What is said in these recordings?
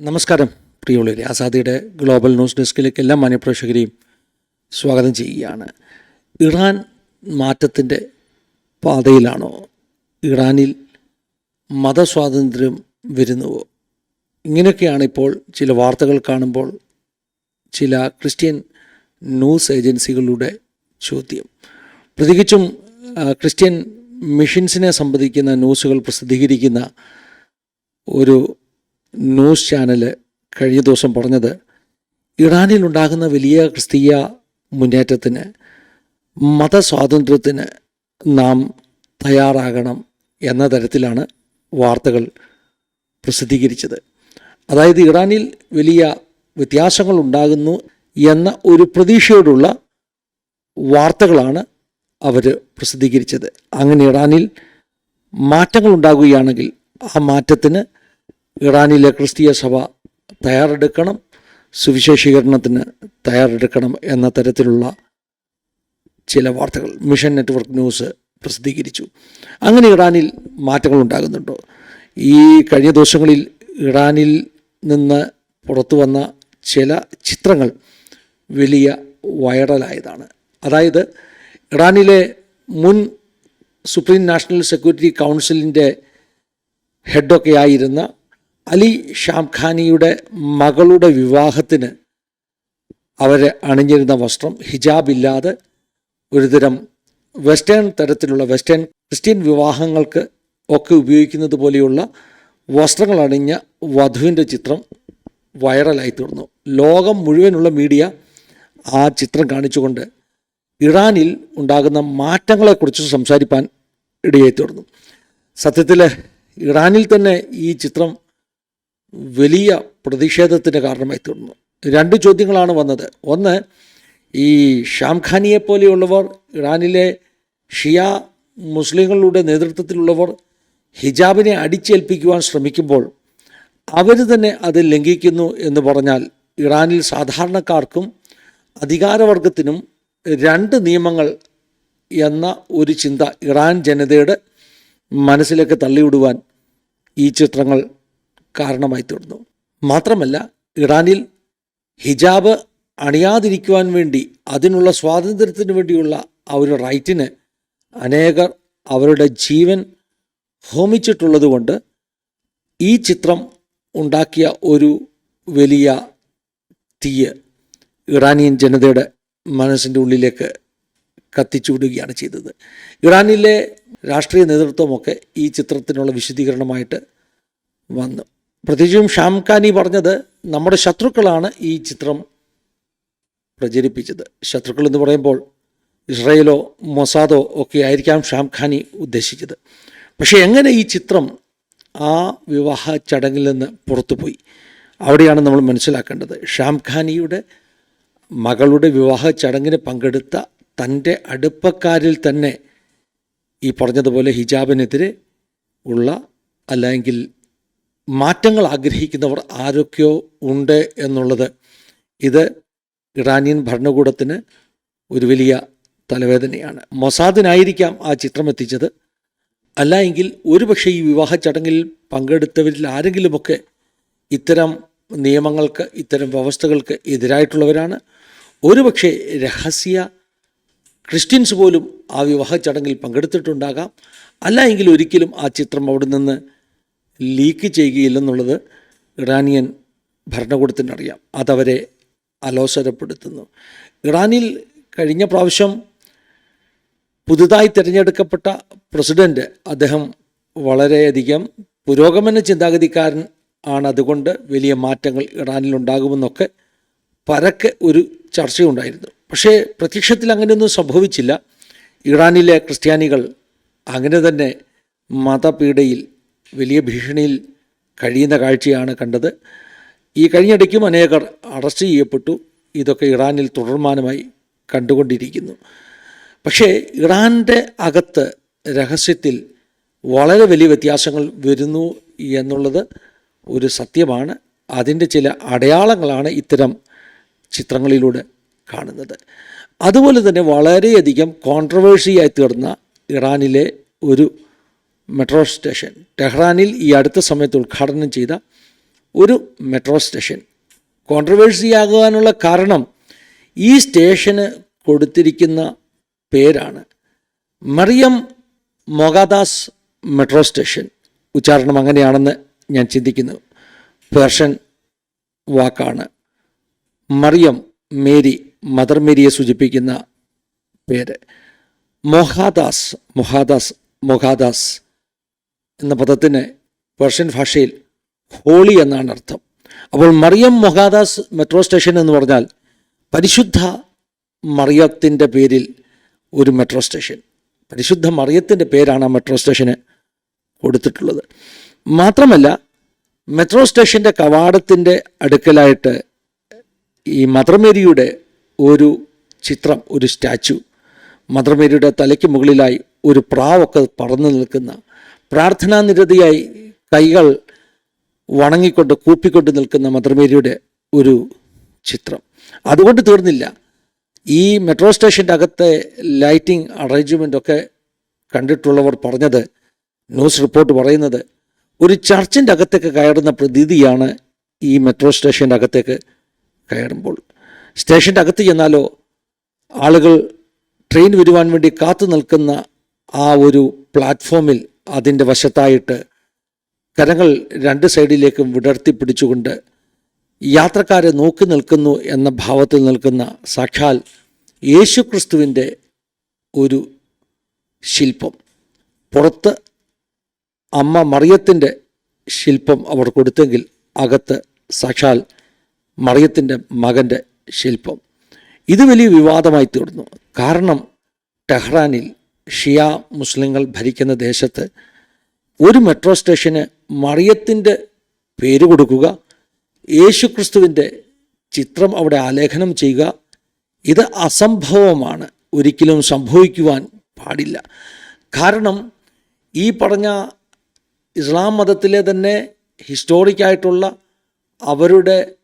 നമസ്കാരം. പ്രിയമുള്ളവരെ ആസാദിയുടെ global news ഡെസ്കിലേക്ക് എല്ലാ മാന്യപ്രേക്ഷകരെയും സ്വാഗതം ചെയ്യുകയാണ്. ഇറാൻ മാറ്റത്തിന്റെ പാതയിലാണോ? ഇറാനിൽ മതസ്വാതന്ത്ര്യം വരുന്നുവോ? ഇങ്ങനെയൊക്കെയാണ് ഇപ്പോൾ ചില വാർത്തകൾ കാണുമ്പോൾ ചില ക്രിസ്ത്യൻ ന്യൂസ് ഏജൻസികളുടെ ചോദ്യം. പ്രത്യേകിച്ചും ക്രിസ്ത്യൻ മിഷൻസിനെ സംബന്ധിക്കുന്ന ന്യൂസുകൾ പ്രസിദ്ധീകരിക്കുന്ന ഒരു ന്യൂസ് ചാനൽ കഴിഞ്ഞ ദിവസം പറഞ്ഞത് ഇറാനിൽ ഉണ്ടാകുന്ന വലിയ ക്രിസ്തീയ മുന്നേറ്റത്തിന് മതസ്വാതന്ത്ര്യത്തിന് നാം തയ്യാറാകണം എന്ന തരത്തിലാണ് വാർത്തകൾ പ്രസിദ്ധീകരിച്ചത്. അതായത് ഇറാനിൽ വലിയ വ്യത്യാസങ്ങൾ ഉണ്ടാകുന്നു എന്ന ഒരു പ്രതീക്ഷയോടുള്ള വാർത്തകളാണ് അവർ പ്രസിദ്ധീകരിച്ചത്. അങ്ങനെ ഇറാനിൽ മാറ്റങ്ങൾ ഉണ്ടാകുകയാണെങ്കിൽ ആ മാറ്റത്തിന് ഇറാനിലെ ക്രിസ്തീയ സഭ തയ്യാറെടുക്കണം സുവിശേഷീകരണത്തിന് തയ്യാറെടുക്കണം എന്ന തരത്തിലുള്ള ചില വാർത്തകൾ മിഷൻ നെറ്റ്വർക്ക് ന്യൂസ് പ്രസിദ്ധീകരിച്ചു. അങ്ങനെ ഇറാനിൽ മാറ്റങ്ങൾ ഉണ്ടാകുന്നുണ്ടോ? ഈ കഴിഞ്ഞ ദിവസങ്ങളിൽ ഇറാനിൽ നിന്ന് പുറത്തു വന്ന ചില ചിത്രങ്ങൾ വലിയ വൈറലായതാണ്. അതായത് ഇറാനിലെ മുൻ സുപ്രീം നാഷണൽ സെക്യൂരിറ്റി കൗൺസിലിന്റെ ഹെഡൊക്കെ ആയിരുന്ന അലി ഷാംഖാനിയുടെ മകളുടെ വിവാഹത്തിന് അവർ അണിഞ്ഞിരുന്ന വസ്ത്രം ഹിജാബ് ഇല്ലാതെ ഒരുതരം വെസ്റ്റേൺ തരത്തിലുള്ള വെസ്റ്റേൺ ക്രിസ്ത്യൻ വിവാഹങ്ങൾക്ക് ഒക്കെ ഉപയോഗിക്കുന്നത് പോലെയുള്ള വസ്ത്രങ്ങൾ അണിഞ്ഞ വധുവിന്റെ ചിത്രം വൈറലായി തീർന്നു. ലോകം മുഴുവനുള്ള മീഡിയ ആ ചിത്രം കാണിച്ചുകൊണ്ട് ഇറാനിൽ ഉണ്ടാകുന്ന മാറ്റങ്ങളെക്കുറിച്ച് സംസാരിപ്പാൻ ഇടയായി തീർന്നു. സത്യത്തിൽ ഇറാനിൽ തന്നെ ഈ ചിത്രം വലിയ പ്രതിഷേധത്തിന് കാരണമായി തീർന്നു. രണ്ട് ചോദ്യങ്ങളാണ് വന്നത്. ഒന്ന് ഈ ഷാംഖാനിയെ പോലെയുള്ളവർ ഇറാനിലെ ഷിയ മുസ്ലിങ്ങളുടെ നേതൃത്വത്തിലുള്ളവർ ഹിജാബിനെ അടിച്ചേൽപ്പിക്കുവാൻ ശ്രമിക്കുമ്പോൾ അവർ തന്നെ അത് ലംഘിക്കുന്നു എന്ന് പറഞ്ഞാൽ ഇറാനിൽ സാധാരണക്കാർക്കും അധികാരവർഗത്തിനും രണ്ട് നിയമങ്ങൾ എന്ന ഒരു ചിന്ത ഇറാൻ ജനതയുടെ മനസ്സിലേക്ക് തള്ളിവിടുവാൻ ഈ ചിത്രങ്ങൾ കാരണമായി തീർന്നു. മാത്രമല്ല ഇറാനിൽ ഹിജാബ് അണിയാതിരിക്കുവാൻ വേണ്ടി അതിനുള്ള സ്വാതന്ത്ര്യത്തിന് വേണ്ടിയുള്ള ആ ഒരു റൈറ്റിന് അനേകർ അവരുടെ ജീവൻ ഹോമിച്ചിട്ടുള്ളതുകൊണ്ട് ഈ ചിത്രം ഉണ്ടാക്കിയ ഒരു വലിയ തീയ് ഇറാനിയൻ ജനതയുടെ മനസ്സിന്റെ ഉള്ളിലേക്ക് കത്തിച്ചുവിടുകയാണ് ചെയ്തത്. ഇറാനിലെ രാഷ്ട്രീയ നേതൃത്വമൊക്കെ ഈ ചിത്രത്തിനുള്ള വിശദീകരണമായിട്ട് വന്നു. പ്രത്യേകിച്ചും ഷാംഖാനി പറഞ്ഞത് നമ്മുടെ ശത്രുക്കളാണ് ഈ ചിത്രം പ്രചരിപ്പിച്ചത്. ശത്രുക്കൾ എന്ന് പറയുമ്പോൾ ഇസ്രയേലോ മൊസാദോ ഒക്കെ ആയിരിക്കാം ഷാംഖാനി ഉദ്ദേശിച്ചത്. പക്ഷേ എങ്ങനെ ഈ ചിത്രം ആ വിവാഹ ചടങ്ങിൽ നിന്ന് പുറത്തുപോയി? അവിടെയാണ് നമ്മൾ മനസ്സിലാക്കേണ്ടത്. ഷാംഖാനിയുടെ മകളുടെ വിവാഹ ചടങ്ങിന് പങ്കെടുത്ത തന്റെ അടുപ്പക്കാരിൽ തന്നെ ഈ പറഞ്ഞതുപോലെ ഹിജാബിനെതിരെ ഉള്ള അല്ലെങ്കിൽ മാറ്റങ്ങൾ ആഗ്രഹിക്കുന്നവർ ആരൊക്കെയോ ഉണ്ട് എന്നുള്ളത് ഇത് ഇറാനിയൻ ഭരണകൂടത്തിന് ഒരു വലിയ തലവേദനയാണ്. മൊസാദിനായിരിക്കാം ആ ചിത്രം എത്തിച്ചത് അല്ല എങ്കിൽ ഒരുപക്ഷെ ഈ വിവാഹ ചടങ്ങിൽ പങ്കെടുത്തവരിൽ ആരെങ്കിലുമൊക്കെ ഇത്തരം നിയമങ്ങൾക്ക് ഇത്തരം വ്യവസ്ഥകൾക്ക് എതിരായിട്ടുള്ളവരാണ്. ഒരുപക്ഷെ രഹസ്യ ക്രിസ്ത്യൻസ് പോലും ആ വിവാഹ ചടങ്ങിൽ പങ്കെടുത്തിട്ടുണ്ടാകാം. അല്ല എങ്കിൽ ഒരിക്കലും ആ ചിത്രം അവിടെ നിന്ന് ലീക്ക് ചെയ്യുകയില്ലെന്നുള്ളത് ഇറാനിയൻ ഭരണകൂടത്തിന് അറിയാം അതവരെ അലോസരപ്പെടുത്തുന്നു. ഇറാനിൽ കഴിഞ്ഞ പ്രാവശ്യം പുതുതായി തിരഞ്ഞെടുക്കപ്പെട്ട പ്രസിഡന്റ് അദ്ദേഹം വളരെയധികം പുരോഗമന ചിന്താഗതിക്കാരൻ ആണ് അതുകൊണ്ട് വലിയ മാറ്റങ്ങൾ ഇറാനിൽ ഉണ്ടാകുമെന്നൊക്കെ പരക്കെ ഒരു ചർച്ചയുണ്ടായിരുന്നു. പക്ഷേ പ്രത്യക്ഷത്തിൽ അങ്ങനെയൊന്നും സംഭവിച്ചില്ല. ഇറാനിലെ ക്രിസ്ത്യാനികൾ അങ്ങനെ തന്നെ മതപീഡയിൽ വലിയ ഭീഷണിയിൽ കഴിയുന്ന കാഴ്ചയാണ് കണ്ടത്. ഈ കഴിഞ്ഞിടയ്ക്കും അനേകർ അറസ്റ്റ് ചെയ്യപ്പെട്ടു. ഇതൊക്കെ ഇറാനിൽ തുടർമാനമായി കണ്ടുകൊണ്ടിരിക്കുന്നു. പക്ഷേ ഇറാന്റെ അകത്ത് രഹസ്യത്തിൽ വളരെ വലിയ വ്യത്യാസങ്ങൾ വരുന്നു എന്നുള്ളത് ഒരു സത്യമാണ്. അതിന്റെ ചില അടയാളങ്ങളാണ് ഇത്തരം ചിത്രങ്ങളിലൂടെ കാണുന്നത്. അതുപോലെ തന്നെ വളരെയധികം കോൺട്രവേഴ്സിയായി തീർന്ന ഇറാനിലെ ഒരു മെട്രോ സ്റ്റേഷൻ. ടെഹ്റാനിൽ ഈ അടുത്ത സമയത്ത് ഉദ്ഘാടനം ചെയ്ത ഒരു മെട്രോ സ്റ്റേഷൻ. കോൺട്രവേഴ്സി ആകുവാനുള്ള കാരണം ഈ സ്റ്റേഷന് കൊടുത്തിരിക്കുന്ന പേരാണ്. Maryam Moghaddas metro station. ഉച്ചാരണം അങ്ങനെയാണെന്ന് ഞാൻ ചിന്തിക്കുന്നു. പേർഷ്യൻ വാക്കാണ്. മറിയം മേരി മദർ മേരിയെ സൂചിപ്പിക്കുന്ന പേര്. മൊഹാദാസ് മൊഹാദാസ് മൊഹാദാസ് എന്ന പദത്തിന് പേർഷ്യൻ ഭാഷയിൽ ഹോളി എന്നാണ് അർത്ഥം. അപ്പോൾ മറിയം മൊഹാദാസ് മെട്രോ സ്റ്റേഷൻ എന്ന് പറഞ്ഞാൽ പരിശുദ്ധ മറിയത്തിന്റെ പേരിൽ ഒരു മെട്രോ സ്റ്റേഷൻ. പരിശുദ്ധ മറിയത്തിന്റെ പേരാണ് ആ മെട്രോ സ്റ്റേഷന് കൊടുത്തിട്ടുള്ളത്. മാത്രമല്ല മെട്രോ സ്റ്റേഷന്റെ കവാടത്തിന്റെ അടുക്കലായിട്ട് ഈ മദർമേരിയുടെ ഒരു ചിത്രം ഒരു സ്റ്റാച്ചു മദർമേരിയുടെ തലയ്ക്ക് മുകളിലായി ഒരു പ്രാവൊക്കെ പറന്നു നിൽക്കുന്ന പ്രാർത്ഥനാനിരതിയായി കൈകൾ വണങ്ങിക്കൊണ്ട് കൂപ്പിക്കൊണ്ട് നിൽക്കുന്ന മദർമേരിയുടെ ഒരു ചിത്രം. അതുകൊണ്ട് തീർന്നില്ല. ഈ മെട്രോ സ്റ്റേഷന്റെ അകത്തെ ലൈറ്റിംഗ് അറേഞ്ച്മെന്റ് ഒക്കെ കണ്ടിട്ടുള്ളവർ പറഞ്ഞത് ന്യൂസ് റിപ്പോർട്ട് പറയുന്നത് ഒരു ചർച്ചിന്റെ അകത്തേക്ക് കയറുന്ന പ്രതീതിയാണ് ഈ മെട്രോ സ്റ്റേഷന്റെ അകത്തേക്ക് കയറുമ്പോൾ. സ്റ്റേഷന്റെ അകത്ത് ചെന്നാലോ ആളുകൾ ട്രെയിൻ വരുവാൻ വേണ്ടി കാത്തു നിൽക്കുന്ന ആ ഒരു പ്ലാറ്റ്ഫോമിൽ അതിന്റെ വശത്തായിട്ട് കരങ്ങൾ രണ്ട് സൈഡിലേക്കും വിടർത്തി പിടിച്ചുകൊണ്ട് യാത്രക്കാരെ നോക്കി നിൽക്കുന്നു എന്ന ഭാവത്തിൽ നിൽക്കുന്ന സാക്ഷാൽ യേശുക്രിസ്തുവിന്റെ ഒരു ശില്പം. പുറത്ത് അമ്മ മറിയത്തിന്റെ ശില്പം അവർ കൊടുത്തെങ്കിൽ അകത്ത് സാക്ഷാൽ മറിയത്തിന്റെ മകന്റെ ശില്പം. ഇത് വലിയ വിവാദമായി തീർന്നു. കാരണം ടെഹ്റാനിൽ ഷിയ മുസ്ലിങ്ങൾ ഭരിക്കുന്ന ദേശത്ത് ഒരു മെട്രോ സ്റ്റേഷന് മറിയത്തിന്റെ പേര് കൊടുക്കുക യേശുക്രിസ്തുവിന്റെ ചിത്രം അവിടെ ആലേഖനം ചെയ്യുക ഇത് അസംഭവമാണ്. ഒരിക്കലും സംഭവിക്കുവാൻ പാടില്ല. കാരണം ഈ പറഞ്ഞ ഇസ്ലാം മതത്തിലെ തന്നെ ഹിസ്റ്റോറിക്കായിട്ടുള്ള അവരുടെ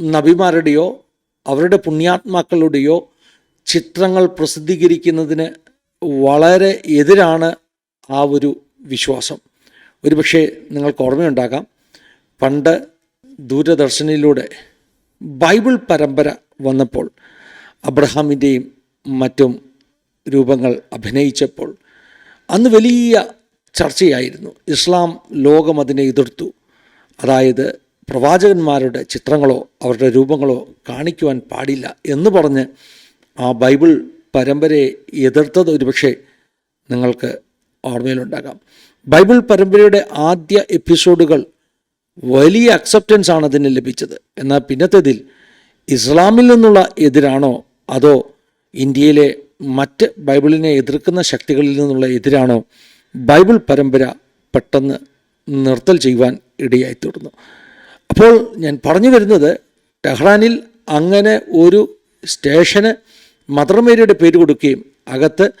നബിമാരുടെയോ അവരുടെ പുണ്യാത്മാക്കളുടെയോ ചിത്രങ്ങൾ പ്രസിദ്ധീകരിക്കുന്നതിന് വളരെ എതിരാണ് ആ ഒരു വിശ്വാസം. ഒരുപക്ഷെ നിങ്ങൾക്ക് ഓർമ്മയുണ്ടാകാം പണ്ട് ദൂരദർശനിലൂടെ ബൈബിൾ പരമ്പര വന്നപ്പോൾ അബ്രഹാമിന്റെയും മറ്റും രൂപങ്ങൾ അഭിനയിച്ചപ്പോൾ അന്ന് വലിയ ചർച്ചയായിരുന്നു. ഇസ്ലാം ലോകം അതിനെ എതിർത്തു. അതായത് പ്രവാചകന്മാരുടെ ചിത്രങ്ങളോ അവരുടെ രൂപങ്ങളോ കാണിക്കുവാൻ പാടില്ല എന്ന് പറഞ്ഞ് ആ ബൈബിൾ പരമ്പരയെ എതിർത്തത് ഒരുപക്ഷെ നിങ്ങൾക്ക് ഓർമ്മയിലുണ്ടാകാം. ബൈബിൾ പരമ്പരയുടെ ആദ്യ എപ്പിസോഡുകൾ വലിയ അക്സെപ്റ്റൻസ് ആണ് അതിന് ലഭിച്ചത്. എന്നാൽ പിന്നത്തേതിൽ ഇസ്ലാമിൽ നിന്നുള്ള എതിരാണോ? അതോ ഇന്ത്യയിലെ മറ്റ് ബൈബിളിനെ എതിർക്കുന്ന ശക്തികളിൽ നിന്നുള്ള എതിരാണോ? ബൈബിൾ പരമ്പര പെട്ടെന്ന് നിർത്തൽ ചെയ്യുവാൻ ഇടയായി തീർന്നു അപ്പോൾ ഞാൻ പറഞ്ഞു വരുന്നത് ടെഹ്റാനിൽ അങ്ങനെ ഒരു സ്റ്റേഷന് മദർമേരിയുടെ പേര് കൊടുക്കുകയും അകത്ത്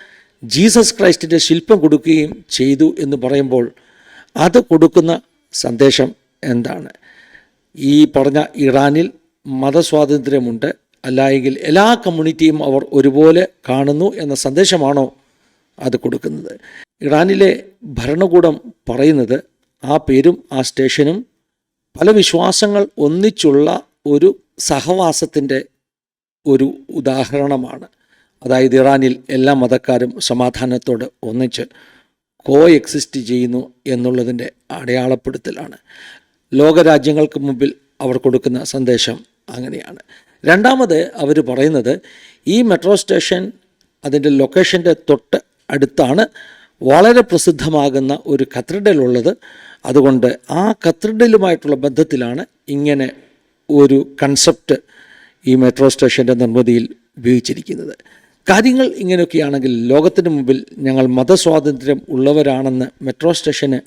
ജീസസ് ക്രൈസ്റ്റിന്റെ ശില്പം കൊടുക്കുകയും ചെയ്തു എന്ന് പറയുമ്പോൾ അത് കൊടുക്കുന്ന സന്ദേശം എന്താണ്? ഈ പറഞ്ഞ ഇറാനിൽ മതസ്വാതന്ത്ര്യമുണ്ട്. അല്ലായെങ്കിൽ എല്ലാ കമ്മ്യൂണിറ്റിയും അവർ ഒരുപോലെ കാണുന്നു എന്ന സന്ദേശമാണോ അത് കൊടുക്കുന്നത്? ഇറാനിലെ ഭരണകൂടം പറയുന്നത് ആ പേരും ആ സ്റ്റേഷനും പല വിശ്വാസങ്ങൾ ഒന്നിച്ചുള്ള ഒരു സഹവാസത്തിന്റെ ഒരു ഉദാഹരണമാണ്. അതായത് ഇറാനിൽ എല്ലാ മതക്കാരും സമാധാനത്തോട് ഒന്നിച്ച് കോ എക്സിസ്റ്റ് ചെയ്യുന്നു എന്നുള്ളതിന്റെ അടയാളപ്പെടുത്തലാണ്. ലോകരാജ്യങ്ങൾക്ക് മുമ്പിൽ അവർ കൊടുക്കുന്ന സന്ദേശം അങ്ങനെയാണ്. രണ്ടാമത് അവർ പറയുന്നത് ഈ മെട്രോ സ്റ്റേഷൻ അതിന്റെ ലൊക്കേഷന്റെ തൊട്ട് അടുത്താണ് വളരെ പ്രസിദ്ധമാകുന്ന ഒരു കത്തീഡ്രൽ ഉള്ളത് അതുകൊണ്ട് ആ കത്തീഡ്രലുമായിട്ടുള്ള ബന്ധത്തിലാണ് ഇങ്ങനെ ഒരു കൺസെപ്റ്റ് ഈ മെട്രോ സ്റ്റേഷന്റെ നിർമ്മിതിയിൽ ഉപയോഗിച്ചിരിക്കുന്നത്. കാര്യങ്ങൾ ഇങ്ങനെയൊക്കെയാണെങ്കിൽ ലോകത്തിന് മുമ്പിൽ ഞങ്ങൾ മതസ്വാതന്ത്ര്യം ഉള്ളവരാണെന്ന് മെട്രോ സ്റ്റേഷന്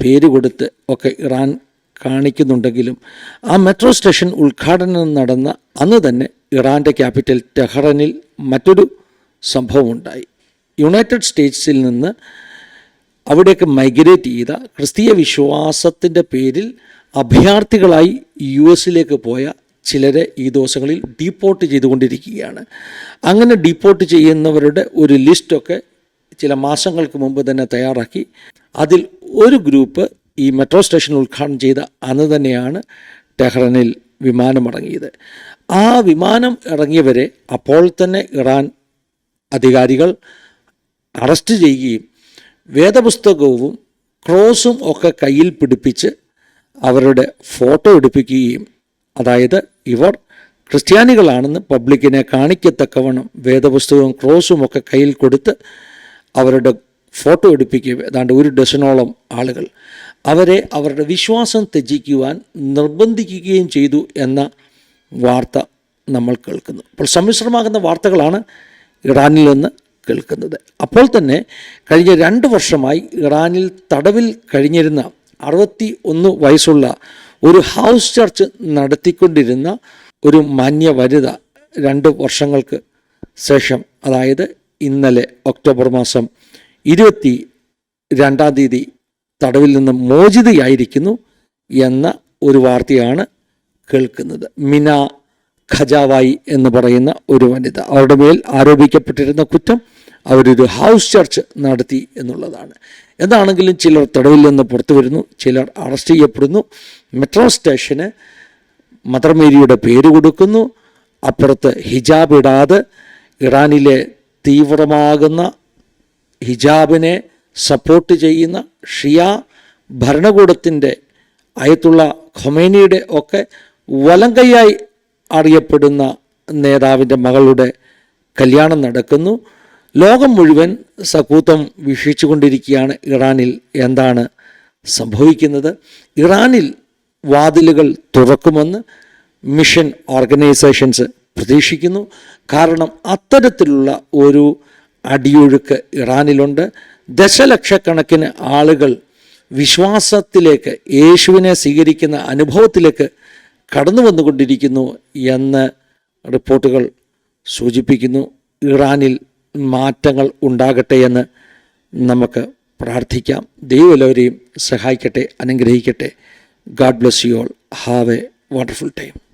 പേര് കൊടുത്ത് ഒക്കെ ഇറാൻ കാണിക്കുന്നുണ്ടെങ്കിലും ആ മെട്രോ സ്റ്റേഷൻ ഉദ്ഘാടനം നടന്ന അന്ന് തന്നെ ഇറാന്റെ ക്യാപിറ്റൽ ടെഹ്റനിൽ മറ്റൊരു സംഭവമുണ്ടായി. യുണൈറ്റഡ് സ്റ്റേറ്റ്സിൽ നിന്ന് അവിടേക്ക് മൈഗ്രേറ്റ് ചെയ്ത ക്രിസ്തീയ വിശ്വാസത്തിന്റെ പേരിൽ അഭയാർത്ഥികളായി യു എസിലേക്ക് പോയ ചിലരെ ഈ ദിവസങ്ങളിൽ ഡീപ്പോർട്ട് ചെയ്തുകൊണ്ടിരിക്കുകയാണ്. അങ്ങനെ ഡീപ്പോർട്ട് ചെയ്യുന്നവരുടെ ഒരു ലിസ്റ്റൊക്കെ ചില മാസങ്ങൾക്ക് മുമ്പ് തന്നെ തയ്യാറാക്കി. അതിൽ ഒരു ഗ്രൂപ്പ് ഈ മെട്രോ സ്റ്റേഷൻ ഉദ്ഘാടനം ചെയ്ത അന്ന് തന്നെയാണ് ടെഹ്റനിൽ വിമാനമിറങ്ങിയത് ആ വിമാനം ഇറങ്ങിയവരെ അപ്പോൾ തന്നെ ഇറാൻ അധികാരികൾ അറസ്റ്റ് ചെയ്യുകയും വേദപുസ്തകവും ക്രോസും ഒക്കെ കയ്യിൽ പിടിപ്പിച്ച് അവരുടെ ഫോട്ടോ എടുപ്പിക്കുകയും അതായത് ഇവർ ക്രിസ്ത്യാനികളാണെന്ന് പബ്ലിക്കിനെ കാണിക്കത്തക്കവണ്ണം വേദപുസ്തകവും ക്രോസും ഒക്കെ കയ്യിൽ കൊടുത്ത് അവരുടെ ഫോട്ടോ എടുപ്പിക്കുക ഏതാണ്ട് ഒരു ഡസനോളം ആളുകൾ അവരെ അവരുടെ വിശ്വാസം ത്യജിക്കുവാൻ നിർബന്ധിക്കുകയും ചെയ്തു എന്ന വാർത്ത നമ്മൾ കേൾക്കുന്നു. അപ്പോൾ സമ്മിശ്രമാകുന്ന വാർത്തകളാണ് ഇറാനിൽ നിന്ന് കേൾക്കുന്നത്. അപ്പോൾ തന്നെ കഴിഞ്ഞ രണ്ട് വർഷമായി ഇറാനിൽ തടവിൽ കഴിഞ്ഞിരുന്ന അറുപത്തി ഒന്ന് വയസ്സുള്ള ഒരു ഹൗസ് ചർച്ച് നടത്തിക്കൊണ്ടിരുന്ന ഒരു മാന്യ വനിത രണ്ട് വർഷങ്ങൾക്ക് ശേഷം അതായത് ഇന്നലെ ഒക്ടോബർ മാസം ഇരുപത്തി രണ്ടാം തീയതി തടവിൽ നിന്ന് മോചിതയായിരിക്കുന്നു എന്ന ഒരു വാർത്തയാണ് കേൾക്കുന്നത്. മിന ഖജാവായി എന്ന് പറയുന്ന ഒരു വനിത. അവരുടെ മേൽ ആരോപിക്കപ്പെട്ടിരുന്ന കുറ്റം അവരൊരു ഹൗസ് ചർച്ച് നടത്തി എന്നുള്ളതാണ്. എന്താണെങ്കിലും ചിലർ തടവിൽ നിന്ന് പുറത്തു വരുന്നു ചിലർ അറസ്റ്റ് ചെയ്യപ്പെടുന്നു മെട്രോ സ്റ്റേഷന് മദർ മേരിയുടെ പേര് കൊടുക്കുന്നു അപ്പുറത്ത് ഹിജാബ് ഇടാതെ ഇറാനിലെ തീവ്രമാകുന്ന ഹിജാബിനെ സപ്പോർട്ട് ചെയ്യുന്ന ഷിയ ഭരണകൂടത്തിന്റെ അയത്തുള്ള ഖൊമേനിയുടെ ഒക്കെ വലങ്കയായി അറിയപ്പെടുന്ന നേതാവിന്റെ മകളുടെ കല്യാണം നടക്കുന്നു. ലോകം മുഴുവൻ സക്കൂത്തം വീക്ഷിച്ചുകൊണ്ടിരിക്കുകയാണ് ഇറാനിൽ എന്താണ് സംഭവിക്കുന്നത്? ഇറാനിൽ വാതിലുകൾ തുറക്കുമെന്ന് മിഷൻ ഓർഗനൈസേഷൻസ് പ്രതീക്ഷിക്കുന്നു. കാരണം അത്തരത്തിലുള്ള ഒരു അടിയൊഴുക്ക് ഇറാനിലുണ്ട്. ദശലക്ഷക്കണക്കിന് ആളുകൾ വിശ്വാസത്തിലേക്ക് യേശുവിനെ സ്വീകരിക്കുന്ന അനുഭവത്തിലേക്ക് കടന്നു വന്നുകൊണ്ടിരിക്കുന്നു എന്ന് റിപ്പോർട്ടുകൾ സൂചിപ്പിക്കുന്നു. ഇറാനിൽ മാറ്റങ്ങൾ ഉണ്ടാകട്ടെ എന്ന് നമുക്ക് പ്രാർത്ഥിക്കാം. ദൈവം എല്ലാവരെയും സഹായിക്കട്ടെ അനുഗ്രഹിക്കട്ടെ. God bless you all have a wonderful time